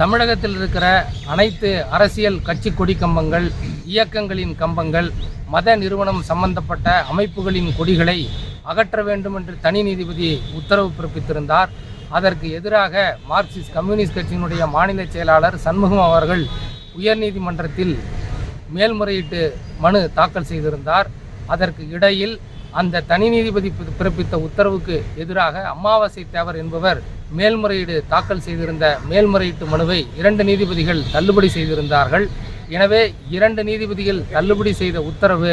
தமிழகத்தில் இருக்கிற அனைத்து அரசியல் கட்சி கொடி கம்பங்கள் இயக்கங்களின் கம்பங்கள் மத நிறுவனம் சம்பந்தப்பட்ட அமைப்புகளின் கொடிகளை அகற்ற வேண்டும் என்று தனி நீதிபதி உத்தரவு பிறப்பித்திருந்தார். அதற்கு எதிராக மார்க்சிஸ்ட் கம்யூனிஸ்ட் கட்சியினுடைய மாநில செயலாளர் சண்முகம் அவர்கள் உயர்நீதிமன்றத்தில் மேல்முறையீட்டு மனு தாக்கல் செய்திருந்தார். அதற்கு இடையில் அந்த தனி நீதிபதி பிறப்பித்த உத்தரவுக்கு எதிராக அமாவாசை தேவர் என்பவர் மேல்முறையீடு தாக்கல் செய்திருந்த மேல்முறையீட்டு மனுவை இரண்டு நீதிபதிகள் தள்ளுபடி செய்திருந்தார்கள். எனவே இரண்டு நீதிபதிகள் தள்ளுபடி செய்த உத்தரவு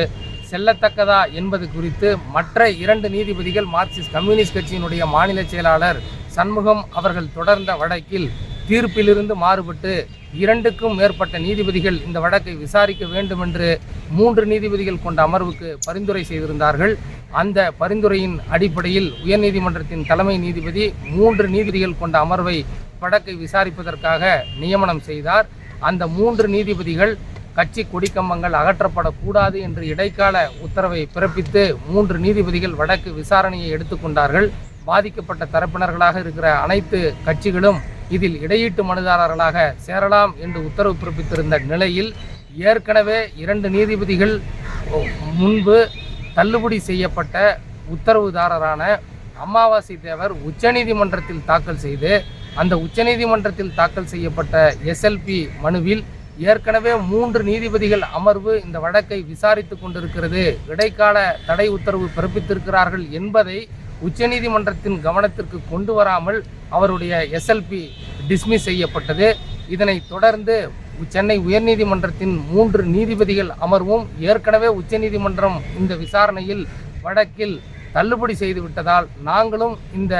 செல்லத்தக்கதா என்பது குறித்து மற்ற இரண்டு நீதிபதிகள் மார்க்சிஸ்ட் கம்யூனிஸ்ட் கட்சியினுடைய மாநில செயலாளர் சண்முகம் அவர்கள் தொடர்ந்த வழக்கில் தீர்ப்பிலிருந்து மாறுபட்டு இரண்டுக்கும் மேற்பட்ட நீதிபதிகள் இந்த வழக்கை விசாரிக்க வேண்டும் என்று மூன்று நீதிபதிகள் கொண்ட அமர்வுக்கு பரிந்துரை செய்திருந்தார்கள். அந்த பரிந்துரையின் அடிப்படையில் உயர்நீதிமன்றத்தின் தலைமை நீதிபதி மூன்று நீதிபதிகள் கொண்ட அமர்வை வழக்கை விசாரிப்பதற்காக நியமனம் செய்தார். அந்த மூன்று நீதிபதிகள் கட்சி கொடிக்கம்பங்கள் அகற்றப்படக்கூடாது என்று இடைக்கால உத்தரவை பிறப்பித்து மூன்று நீதிபதிகள் வழக்கு விசாரணையை எடுத்துக்கொண்டார்கள். பாதிக்கப்பட்ட தரப்பினர்களாக இருக்கிற அனைத்து கட்சிகளும் இதில் இடையீட்டு மனுதாரர்களாக சேரலாம் என்று உத்தரவு பிறப்பித்திருந்த நிலையில் ஏற்கனவே இரண்டு நீதிபதிகள் முன்பு தள்ளுபடி செய்யப்பட்ட உத்தரவுதாரரான அமாவாசை தேவர் உச்சநீதிமன்றத்தில் தாக்கல் செய்து அந்த உச்சநீதிமன்றத்தில் தாக்கல் செய்யப்பட்ட எஸ்எல்பி மனுவில் ஏற்கனவே மூன்று நீதிபதிகள் அமர்வு இந்த வழக்கை விசாரித்து கொண்டிருக்கிறது. இடைக்கால தடை உத்தரவு பிறப்பித்திருக்கிறார்கள் என்பதை உச்சநீதிமன்றத்தின் கவனத்திற்கு கொண்டு வராமல் அவருடைய எஸ்எல்பி டிஸ்மிஸ் செய்யப்பட்டது. இதனை தொடர்ந்து சென்னை உயர்நீதிமன்றத்தின் மூன்று நீதிபதிகள் அமர்வும் ஏற்கனவே உச்சநீதிமன்றம் இந்த விசாரணையில் வழக்கில் தள்ளுபடி செய்துவிட்டதால் நாங்களும் இந்த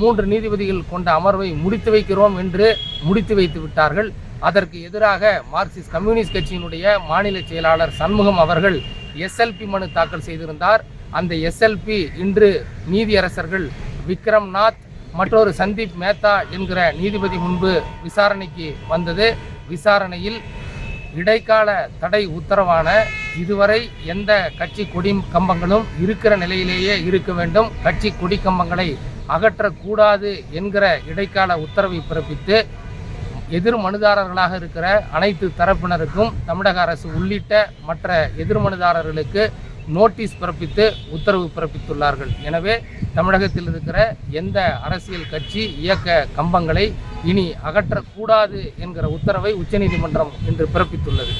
மூன்று நீதிபதிகள் கொண்ட அமர்வை முடித்து வைக்கிறோம் என்று முடித்து வைத்து விட்டார்கள். அதற்கு எதிராக மார்க்சிஸ்ட் கம்யூனிஸ்ட் கட்சியினுடைய மாநில செயலாளர் சண்முகம் அவர்கள் எஸ்எல்பி மனு தாக்கல் செய்திருந்தார். அந்த எஸ்எல்பி இன்று நீதியரசர்கள் விக்ரம்நாத் மற்றொரு சந்தீப் மேத்தா என்கிற நீதிபதி முன்பு விசாரணைக்கு வந்தது. விசாரணையில் இடைக்கால தடை உத்தரவான இதுவரை எந்த கட்சி கொடி கம்பங்களும் இருக்கிற நிலையிலேயே இருக்க வேண்டும். கட்சி கொடி கம்பங்களை அகற்றக்கூடாது என்கிற இடைக்கால உத்தரவை பிறப்பித்து எதிர் மனுதாரர்களாக இருக்கிற அனைத்து தரப்பினருக்கும் தமிழக அரசு உள்ளிட்ட மற்ற எதிர் மனுதாரர்களுக்கு நோட்டீஸ் பிறப்பித்து உத்தரவு பிறப்பித்துள்ளார்கள். எனவே தமிழகத்தில் இருக்கிற எந்த அரசியல் கட்சி இயக்க கம்பங்களை இனி அகற்றக்கூடாது என்கிற உத்தரவை உச்சநீதிமன்றம் இன்று பிறப்பித்துள்ளது.